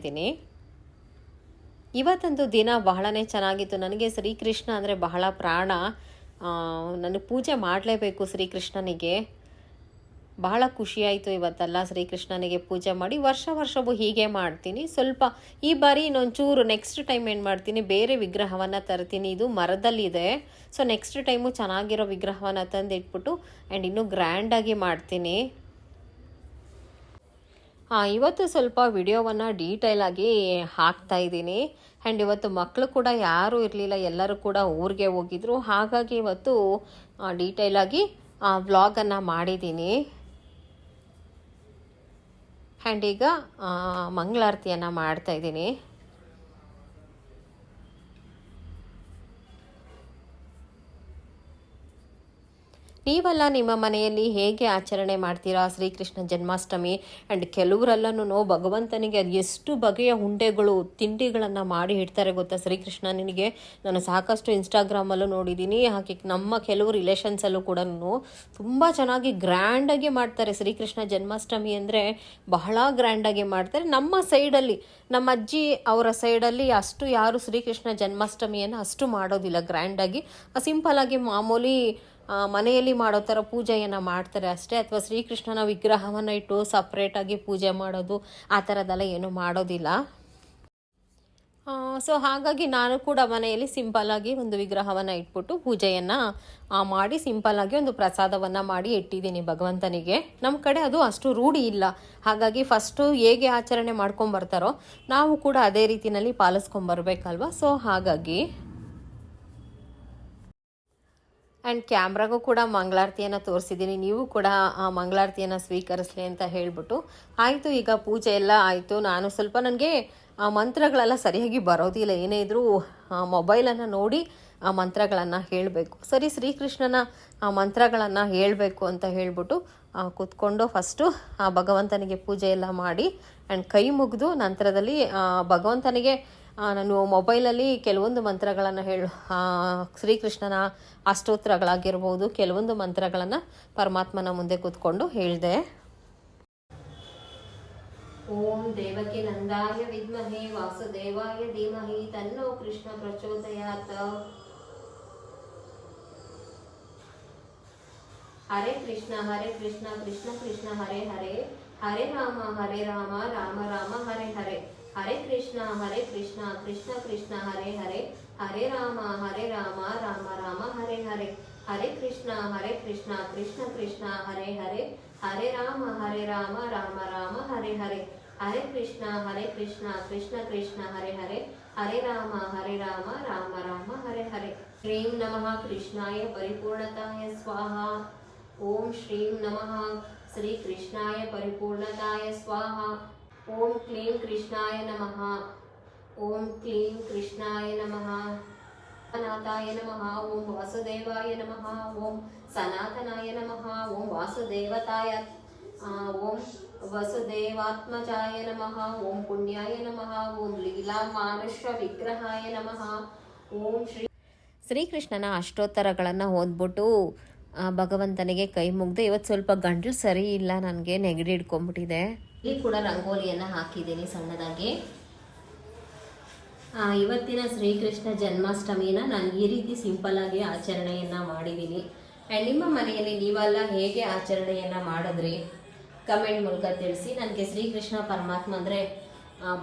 ಇವತ್ತಂತೂ ದಿನ ಬಹಳನೇ ಚೆನ್ನಾಗಿತ್ತು. ನನಗೆ ಶ್ರೀಕೃಷ್ಣ ಅಂದರೆ ಬಹಳ ಪ್ರಾಣ. ನಾನು ಪೂಜೆ ಮಾಡಲೇಬೇಕು ಶ್ರೀಕೃಷ್ಣನಿಗೆ. ಬಹಳ ಖುಷಿಯಾಯಿತು ಇವತ್ತೆಲ್ಲ ಶ್ರೀಕೃಷ್ಣನಿಗೆ ಪೂಜೆ ಮಾಡಿ. ವರ್ಷ ವರ್ಷವೂ ಹೀಗೆ ಮಾಡ್ತೀನಿ. ಸ್ವಲ್ಪ ಈ ಬಾರಿ ಇನ್ನೊಂಚೂರು ನೆಕ್ಸ್ಟ್ ಟೈಮ್ ಏನು ಮಾಡ್ತೀನಿ, ಬೇರೆ ವಿಗ್ರಹವನ್ನು ತರ್ತೀನಿ. ಇದು ಮರದಲ್ಲಿದೆ. ಸೊ ನೆಕ್ಸ್ಟ್ ಟೈಮು ಚೆನ್ನಾಗಿರೋ ವಿಗ್ರಹವನ್ನು ತಂದಿಟ್ಬಿಟ್ಟು ಆ್ಯಂಡ್ ಇನ್ನೂ ಗ್ರ್ಯಾಂಡಾಗಿ ಮಾಡ್ತೀನಿ. ಇವತ್ತು ಸ್ವಲ್ಪ ವಿಡಿಯೋವನ್ನು ಡೀಟೇಲಾಗಿ ಹಾಕ್ತಾ ಇದ್ದೀನಿ. ಆ್ಯಂಡ್ ಇವತ್ತು ಮಕ್ಕಳು ಕೂಡ ಯಾರೂ ಇರಲಿಲ್ಲ, ಎಲ್ಲರೂ ಕೂಡ ಊರಿಗೆ ಹೋಗಿದ್ರು. ಹಾಗಾಗಿ ಇವತ್ತು ಡೀಟೇಲಾಗಿ ವ್ಲಾಗನ್ನು ಮಾಡಿದ್ದೀನಿ. ಆ್ಯಂಡ್ ಈಗ ಮಂಗಳಾರತಿಯನ್ನು ಮಾಡ್ತಾ ನೀವೆಲ್ಲ ನಿಮ್ಮ ಮನೆಯಲ್ಲಿ ಹೇಗೆ ಆಚರಣೆ ಮಾಡ್ತೀರಾ? ಶ್ರೀಕೃಷ್ಣ ಜನ್ಮಾಷ್ಟಮಿ ಆ್ಯಂಡ್ ಕೆಲವರೆಲ್ಲನೂ ಭಗವಂತನಿಗೆ ಅದು ಎಷ್ಟು ಬಗೆಯ ಉಂಡೆಗಳು, ತಿಂಡಿಗಳನ್ನು ಮಾಡಿ ಇಡ್ತಾರೆ ಗೊತ್ತಾ ಶ್ರೀಕೃಷ್ಣ? ನಿನಗೆ ನಾನು ಸಾಕಷ್ಟು ಇನ್ಸ್ಟಾಗ್ರಾಮಲ್ಲೂ ನೋಡಿದ್ದೀನಿ. ಹಾಗೆ ನಮ್ಮ ಕೆಲವು ರಿಲೇಷನ್ಸಲ್ಲೂ ಕೂಡ ತುಂಬ ಚೆನ್ನಾಗಿ ಗ್ರ್ಯಾಂಡಾಗಿ ಮಾಡ್ತಾರೆ ಶ್ರೀಕೃಷ್ಣ ಜನ್ಮಾಷ್ಟಮಿ ಅಂದರೆ ಬಹಳ ಗ್ರ್ಯಾಂಡಾಗಿ ಮಾಡ್ತಾರೆ. ನಮ್ಮ ಸೈಡಲ್ಲಿ ನಮ್ಮ ಅಜ್ಜಿ ಅವರ ಸೈಡಲ್ಲಿ ಅಷ್ಟು ಯಾರು ಶ್ರೀಕೃಷ್ಣ ಜನ್ಮಾಷ್ಟಮಿಯನ್ನು ಅಷ್ಟು ಮಾಡೋದಿಲ್ಲ. ಗ್ರ್ಯಾಂಡಾಗಿ ಆಗಿ ಮಾಮೂಲಿ ಮನೆಯಲ್ಲಿ ಮಾಡೋ ಥರ ಪೂಜೆಯನ್ನು ಮಾಡ್ತಾರೆ ಅಷ್ಟೇ. ಅಥವಾ ಶ್ರೀಕೃಷ್ಣನ ವಿಗ್ರಹವನ್ನು ಇಟ್ಟು ಸಪ್ರೇಟಾಗಿ ಪೂಜೆ ಮಾಡೋದು, ಆ ಥರದ್ದೆಲ್ಲ ಏನೂ ಮಾಡೋದಿಲ್ಲ. ಸೊ ಹಾಗಾಗಿ ನಾನು ಕೂಡ ಮನೆಯಲ್ಲಿ ಸಿಂಪಲ್ಲಾಗಿ ಒಂದು ವಿಗ್ರಹವನ್ನು ಇಟ್ಬಿಟ್ಟು ಪೂಜೆಯನ್ನು ಮಾಡಿ ಸಿಂಪಲ್ಲಾಗಿ ಒಂದು ಪ್ರಸಾದವನ್ನು ಮಾಡಿ ಇಟ್ಟಿದ್ದೀನಿ ಭಗವಂತನಿಗೆ. ನಮ್ಮ ಕಡೆ ಅದು ಅಷ್ಟು ರೂಢಿ ಇಲ್ಲ. ಹಾಗಾಗಿ ಫಸ್ಟು ಹೇಗೆ ಆಚರಣೆ ಮಾಡ್ಕೊಂಬರ್ತಾರೋ ನಾವು ಕೂಡ ಅದೇ ರೀತಿಯಲ್ಲಿ ಪಾಲಿಸ್ಕೊಂಬರ್ಬೇಕಲ್ವ ಸೊ ಹಾಗಾಗಿ ಆ್ಯಂಡ್ ಕ್ಯಾಮ್ರಾಗೂ ಕೂಡ ಮಂಗಳಾರತಿಯನ್ನು ತೋರಿಸಿದ್ದೀನಿ ನೀವು ಕೂಡ ಆ ಮಂಗಳಾರತಿಯನ್ನು ಸ್ವೀಕರಿಸಲಿ ಅಂತ ಹೇಳಿಬಿಟ್ಟು. ಆಯಿತು, ಈಗ ಪೂಜೆ ಎಲ್ಲ ಆಯಿತು. ನಾನು ಸ್ವಲ್ಪ ನನಗೆ ಆ ಮಂತ್ರಗಳೆಲ್ಲ ಸರಿಯಾಗಿ ಬರೋದಿಲ್ಲ. ಏನೇ ಇದ್ದರೂ ಮೊಬೈಲನ್ನು ನೋಡಿ ಆ ಮಂತ್ರಗಳನ್ನು ಹೇಳಬೇಕು. ಸರಿ, ಶ್ರೀಕೃಷ್ಣನ ಆ ಮಂತ್ರಗಳನ್ನು ಹೇಳಬೇಕು ಅಂತ ಹೇಳಿಬಿಟ್ಟು ಕೂತ್ಕೊಂಡು ಫಸ್ಟು ಆ ಭಗವಂತನಿಗೆ ಪೂಜೆ ಎಲ್ಲ ಮಾಡಿ ಆ್ಯಂಡ್ ಕೈ ಮುಗಿದು ನಂತರದಲ್ಲಿ ಭಗವಂತನಿಗೆ ನಾನು ಮೊಬೈಲಲ್ಲಿ ಕೆಲವೊಂದು ಮಂತ್ರಗಳನ್ನು ಹೇಳು ಶ್ರೀಕೃಷ್ಣನ ಅಷ್ಟೋತ್ರಗಳಾಗಿರ್ಬೋದು ಕೆಲವೊಂದು ಮಂತ್ರಗಳನ್ನು ಪರಮಾತ್ಮನ ಮುಂದೆ ಕೂತ್ಕೊಂಡು ಹೇಳಿದೆ. ಓಂ ದೇವಕಿ ನಂದಾಯ ವಿದ್ಮಹೆ ವಾಸುದೇವಾಯ ಧೀಮಹಿ, ತನ್ನೋ ಕೃಷ್ಣ ಪ್ರಚೋದಯಾತ್. ಹರೇ ಕೃಷ್ಣ ಹರೇ ಕೃಷ್ಣ ಕೃಷ್ಣ ಕೃಷ್ಣ ಹರೇ ಹರೇ ಹರೇ ರಾಮ ಹರೇ ರಾಮ ರಾಮ ರಾಮ ಹರೇ ಹರೇ. ಹರೇ ಕೃಷ್ಣ ಹರೇ ಕೃಷ್ಣ ಕೃಷ್ಣ ಕೃಷ್ಣ ಹರೇ ಹರೇ ಹರೇ ರಾಮ ಹರೇ ರಾಮ ರಾಮ ರಾಮ ಹರೇ ಹರೇ ಹರೇ ಕೃಷ್ಣ ಹರೇ ಕೃಷ್ಣ ಕೃಷ್ಣ ಕೃಷ್ಣ ಹರೇ ಹರೇ ಹರೇ ರಾಮ ಹರೇ ರಾಮ ರಾಮ ರಾಮ ಹರೇ ಹರೇ ಹರೇ ಕೃಷ್ಣ ಹರೇ ಕೃಷ್ಣ ಕೃಷ್ಣ ಕೃಷ್ಣ ಹರೇ ಹರೇ ಹರೇ ರಾಮ ಹರೇ ರಾಮ ರಾಮ ರಾಮ ಹರೇ ಹರೇ ಶ್ರೀಂ ನಮಃ ಕೃಷ್ಣಾಯ ಪರಿಪೂರ್ಣತಾಯ ಸ್ವಾಹ ಓಂ ಶ್ರೀಂ ನಮಃ ಶ್ರೀ ಕೃಷ್ಣಾಯ ಪರಿಪೂರ್ಣತಾಯ ಸ್ವಾಹ ಓಂ ಕ್ಲೀಂ ಕೃಷ್ಣಾಯ ನಮಃ. ಓಂ ಕ್ಲೀಂ ಕೃಷ್ಣಾಯ ನಮಃ. ಸನಾತಾಯ ನಮಃ. ಓಂ ವಾಸುದೇವಾಯ ನಮಃ. ಓಂ ಸನಾತನಾಯ ನಮಃ. ಓಂ ವಾಸುದೇವತಾಯ ಓಂ ವಸುದೇವಾತ್ಮಜಾಯ ನಮಃ. ಓಂ ಪುಣ್ಯಾಯ ನಮಃ. ಓಂ ಲೀಲಾ ಮಾನುಷ ವಿಗ್ರಹಾಯ ನಮಃ. ಓಂ ಶ್ರೀ ಶ್ರೀಕೃಷ್ಣನ ಅಷ್ಟೋತ್ತರಗಳನ್ನು ಓದ್ಬಿಟ್ಟು ಭಗವಂತನಿಗೆ ಕೈ ಮುಗ್ದು, ಇವತ್ತು ಸ್ವಲ್ಪ ಗಂಟಲು ಸರಿ ಇಲ್ಲ, ನನಗೆ ನೆಗಡಿ ಹಿಡ್ಕೊಂಬಿಟ್ಟಿದೆ ಇಲ್ಲಿ ಕೂಡ ರಂಗೋಲಿಯನ್ನು ಹಾಕಿದ್ದೀನಿ ಸಣ್ಣದಾಗಿ. ಇವತ್ತಿನ ಶ್ರೀಕೃಷ್ಣ ಜನ್ಮಾಷ್ಟಮಿನ ನಾನು ಈ ರೀತಿ ಸಿಂಪಲ್ ಆಗಿ ಆಚರಣೆಯನ್ನು ಮಾಡಿದ್ದೀನಿ. ಆ್ಯಂಡ್ ನಿಮ್ಮ ಮನೆಯಲ್ಲಿ ನೀವೆಲ್ಲ ಹೇಗೆ ಆಚರಣೆಯನ್ನು ಮಾಡಿದ್ರಿ? ಕಮೆಂಟ್ ಮೂಲಕ ತಿಳಿಸಿ. ನನಗೆ ಶ್ರೀಕೃಷ್ಣ ಪರಮಾತ್ಮ ಅಂದರೆ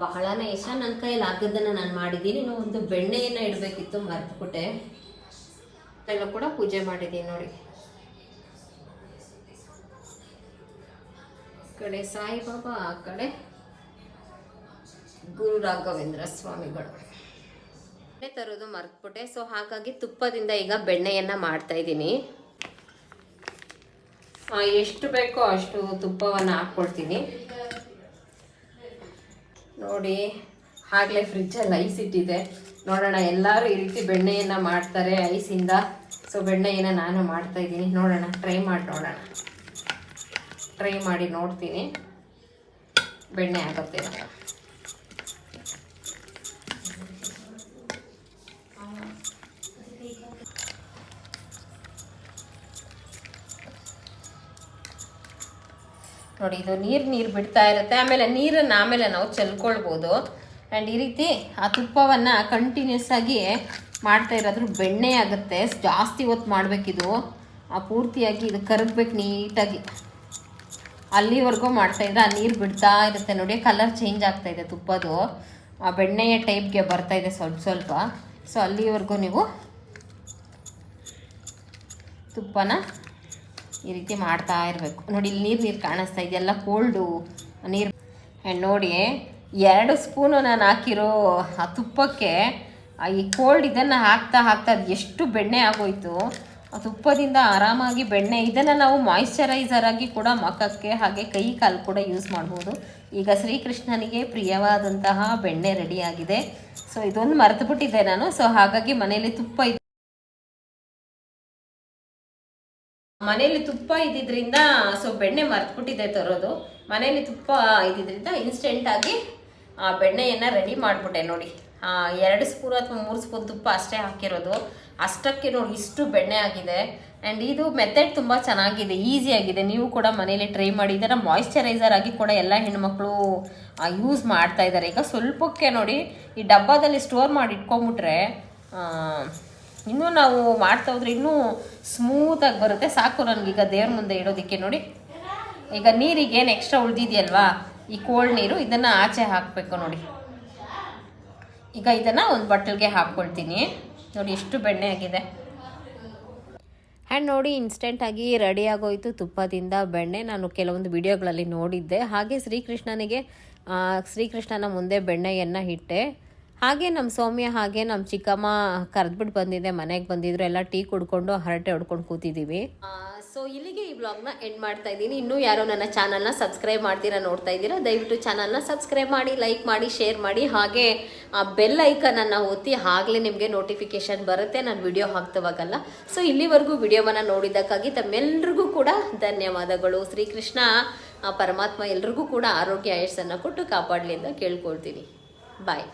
ಬಹಳನೇ ಇಷ್ಟ. ನನ್ನ ಕೈಯಲ್ಲಿ ಆಗದ್ದನ್ನು ನಾನು ಮಾಡಿದ್ದೀನಿ. ಇನ್ನು ಒಂದು ಬೆಣ್ಣೆಯನ್ನು ಇಡಬೇಕಿತ್ತು, ಮರೆತುಬಿಟ್ಟೆ. ಎಲ್ಲ ಕೂಡ ಪೂಜೆ ಮಾಡಿದ್ದೀನಿ ನೋಡಿ. ಕಡೆ ಸಾಯಿಬಾಬಾ, ಆ ಕಡೆ ಗುರು ರಾಘವೇಂದ್ರ ಸ್ವಾಮಿಗಳು. ಬೆಣ್ಣೆ ತರೋದು ಮರ್ತ್ಬಿಟ್ಟೆ. ಸೊ ಹಾಗಾಗಿ ತುಪ್ಪದಿಂದ ಈಗ ಬೆಣ್ಣೆಯನ್ನ ಮಾಡ್ತಾ ಇದ್ದೀನಿ. ಎಷ್ಟು ಬೇಕೋ ಅಷ್ಟು ತುಪ್ಪವನ್ನು ಹಾಕ್ಕೊಳ್ತೀನಿ ನೋಡಿ, ಆಗಲೇ ಫ್ರಿಜ್ಜಲ್ಲಿ ಐಸ್ ಇಟ್ಟಿದೆ. ನೋಡೋಣ, ಎಲ್ಲರೂ ಈ ರೀತಿ ಬೆಣ್ಣೆಯನ್ನು ಮಾಡ್ತಾರೆ, ಐಸಿಂದ. ಸೊ ಬೆಣ್ಣೆಯನ್ನು ನಾನು ಮಾಡ್ತಾ ಇದ್ದೀನಿ. ನೋಡೋಣ, ಟ್ರೈ ಮಾಡಿ ನೋಡೋಣ. ಟ್ರೈ ಮಾಡಿ ನೋಡ್ತೀನಿ. ಬೆಣ್ಣೆ ಆಗುತ್ತೆ ಅಂತ. ನೋಡಿ, ಇದು ನೀರು ನೀರು ಬಿಡ್ತಾ ಇರುತ್ತೆ. ಆಮೇಲೆ ನೀರನ್ನು ಆಮೇಲೆ ನಾವು ಚೆಲ್ಕೊಳ್ಬೋದು. ಆ್ಯಂಡ್ ಈ ರೀತಿ ಆ ತುಪ್ಪವನ್ನು ಕಂಟಿನ್ಯೂಸ್ ಆಗಿ ಮಾಡ್ತಾ ಇರೋದ್ರೂ ಬೆಣ್ಣೆ ಆಗುತ್ತೆ. ಜಾಸ್ತಿ ಹೊತ್ತು ಮಾಡಬೇಕಿದು. ಆ ಪೂರ್ತಿಯಾಗಿ ಇದು ಕರಗಬೇಕು ನೀಟಾಗಿ. ಅಲ್ಲಿವರೆಗೂ ಮಾಡ್ತಾ ಇದ್ರೆ ಆ ನೀರು ಬಿಡ್ತಾ ಇರುತ್ತೆ ನೋಡಿ ಕಲರ್ ಚೇಂಜ್ ಆಗ್ತಾ ಇದೆ ತುಪ್ಪದು. ಆ ಬೆಣ್ಣೆಯ ಟೈಪ್ಗೆ ಬರ್ತಾ ಇದೆ ಸ್ವಲ್ಪ ಸ್ವಲ್ಪ. ಸೊ ಅಲ್ಲಿವರೆಗೂ ನೀವು ತುಪ್ಪನ ಈ ರೀತಿ ಮಾಡ್ತಾ ಇರಬೇಕು. ನೋಡಿ, ಇಲ್ಲಿ ನೀರು ನೀರು ಕಾಣಿಸ್ತಾ ಇದೆಯಲ್ಲ ಕೋಲ್ಡು ನೀರು ಆ್ಯಂಡ್ ನೋಡಿ, ಎರಡು ಸ್ಪೂನು ನಾನು ಹಾಕಿರೋ ಆ ತುಪ್ಪಕ್ಕೆ ಈ ಕೋಲ್ಡ್ ಇದನ್ನು ಹಾಕ್ತಾ ಹಾಕ್ತಾ ಅದು ಎಷ್ಟು ಬೆಣ್ಣೆ ಆಗೋಯ್ತು. ತುಪ್ಪದಿಂದ ಆರಾಮಾಗಿ ಬೆಣ್ಣೆ, ಇದನ್ನು ನಾವು ಮಾಯಿಶ್ಚರೈಸರ್ ಆಗಿ ಕೂಡ ಮುಖಕ್ಕೆ ಹಾಗೆ ಕೈ ಕಾಲು ಕೂಡ ಯೂಸ್ ಮಾಡ್ಬೋದು. ಈಗ ಶ್ರೀಕೃಷ್ಣನಿಗೆ ಪ್ರಿಯವಾದಂತಹ ಬೆಣ್ಣೆ ರೆಡಿಯಾಗಿದೆ ಸೊ ಇದೊಂದು ಮರೆತುಬಿಟ್ಟಿದ್ದೆ ನಾನು. ಸೊ ಹಾಗಾಗಿ ಮನೆಯಲ್ಲಿ ತುಪ್ಪ ಇತ್ತು ಮನೆಯಲ್ಲಿ ತುಪ್ಪ ಇದ್ದಿದ್ರಿಂದ ಸೊ ಬೆಣ್ಣೆ ಮರ್ತ್ಬಿಟ್ಟಿದೆ ತರೋದು. ಮನೆಯಲ್ಲಿ ತುಪ್ಪ ಇದ್ದಿದ್ರಿಂದ ಇನ್ಸ್ಟೆಂಟಾಗಿ ಆ ಬೆಣ್ಣೆಯನ್ನು ರೆಡಿ ಮಾಡಿಬಿಟ್ಟೆ ನೋಡಿ. ಎರಡು ಸ್ಪೂನ್ ಅಥವಾ ಮೂರು ಸ್ಪೂನ್ ತುಪ್ಪ ಅಷ್ಟೇ ಹಾಕಿರೋದು. ಅಷ್ಟಕ್ಕೆ ನೋಡಿ, ಇಷ್ಟು ಬೆಣ್ಣೆ ಆಗಿದೆ. ಆ್ಯಂಡ್ ಇದು ಮೆಥಡ್ ತುಂಬ ಚೆನ್ನಾಗಿದೆ ಈಸಿ ಆಗಿದೆ. ನೀವು ಕೂಡ ಮನೇಲಿ ಟ್ರೈ ಮಾಡಿ ಇದನ್ನು ಮಾಯಿಶ್ಚರೈಸರ್ ಆಗಿ ಕೂಡ ಎಲ್ಲ ಹೆಣ್ಮಕ್ಳು ಯೂಸ್ ಮಾಡ್ತಾ ಇದ್ದಾರೆ. ಈಗ ಸ್ವಲ್ಪಕ್ಕೆ ನೋಡಿ, ಈ ಡಬ್ಬದಲ್ಲಿ ಸ್ಟೋರ್ ಮಾಡಿ ಇಟ್ಕೊಂಬಿಟ್ರೆ ಇನ್ನೂ ನಾವು ಮಾಡ್ತಾ ಹೋದ್ರೆ ಇನ್ನೂ ಸ್ಮೂತಾಗಿ ಬರುತ್ತೆ. ಸಾಕು ನನಗೀಗ ದೇವ್ರ ಮುಂದೆ ಇಡೋದಕ್ಕೆ ನೋಡಿ. ಈಗ ನೀರಿಗೆ ಏನು ಎಕ್ಸ್ಟ್ರಾ ಉಳಿದಿದೆಯಲ್ವಾ? ಈ ಕೋಲ್ಡ್ ನೀರು, ಇದನ್ನು ಆಚೆ ಹಾಕಬೇಕು ನೋಡಿ. ಈಗ ಇದನ್ನು ಒಂದು ಬಟ್ಟಲ್ಗೆ ಹಾಕ್ಕೊಳ್ತೀನಿ ನೋಡಿ ಎಷ್ಟು ಬೆಣ್ಣೆ ಆಗಿದೆ. ಆ್ಯಂಡ್ ನೋಡಿ ಇನ್ಸ್ಟೆಂಟಾಗಿ ರೆಡಿ ಆಗೋಯ್ತು ತುಪ್ಪದಿಂದ ಬೆಣ್ಣೆ. ನಾನು ಕೆಲವೊಂದು ವಿಡಿಯೋಗಳಲ್ಲಿ ನೋಡಿದ್ದೆ. ಹಾಗೆ ಶ್ರೀಕೃಷ್ಣನಿಗೆ ಶ್ರೀಕೃಷ್ಣನ ಮುಂದೆ ಬೆಣ್ಣೆಯನ್ನು ಇಟ್ಟೆ. ಹಾಗೆ ನಮ್ಮ ಸೌಮ್ಯ ಹಾಗೆ ನಮ್ಮ ಚಿಕ್ಕಮ್ಮ ಕರೆದ್ಬಿಟ್ಟು ಬಂದಿದ್ದೆ ಮನೆಗೆ ಬಂದಿದ್ರು. ಎಲ್ಲ ಟೀ ಕುಡ್ಕೊಂಡು ಹರಟೆ ಹೊಡ್ಕೊಂಡು ಕೂತಿದ್ದೀವಿ ಸೊ ಇಲ್ಲಿಗೆ ಈ ಬ್ಲಾಗ್ನ ಎಂಡ್ ಮಾಡ್ತಾ ಇದ್ದೀನಿ. ಇನ್ನೂ ಯಾರೋ ನನ್ನ ಚಾನಲ್ನ ಸಬ್ಸ್ಕ್ರೈಬ್ ಮಾಡ್ತೀರಾ ನೋಡ್ತಾ ಇದ್ದೀರಾ, ದಯವಿಟ್ಟು ಚಾನಲ್ನ ಸಬ್ಸ್ಕ್ರೈಬ್ ಮಾಡಿ ಲೈಕ್ ಮಾಡಿ ಶೇರ್ ಮಾಡಿ. ಹಾಗೆ ಆ ಬೆಲ್ ಐಕನನ್ನು ಒತ್ತಿ ಆಗಲೇ ನಿಮಗೆ ನೋಟಿಫಿಕೇಶನ್ ಬರುತ್ತೆ. ನಾನು ವಿಡಿಯೋ ಹಾಕ್ತವಾಗಲ್ಲ. ಸೊ ಇಲ್ಲಿವರೆಗೂ ವಿಡಿಯೋವನ್ನು ನೋಡಿದ್ದಕ್ಕಾಗಿ ತಮ್ಮೆಲ್ರಿಗೂ ಕೂಡ ಧನ್ಯವಾದಗಳು. ಶ್ರೀಕೃಷ್ಣ ಪರಮಾತ್ಮ ಎಲ್ರಿಗೂ ಕೂಡ ಆರೋಗ್ಯ ಆಯಸ್ಸನ್ನು ಕೊಟ್ಟು ಕಾಪಾಡಲಿ ಅಂತ ಕೇಳ್ಕೊಳ್ತೀನಿ. ಬಾಯ್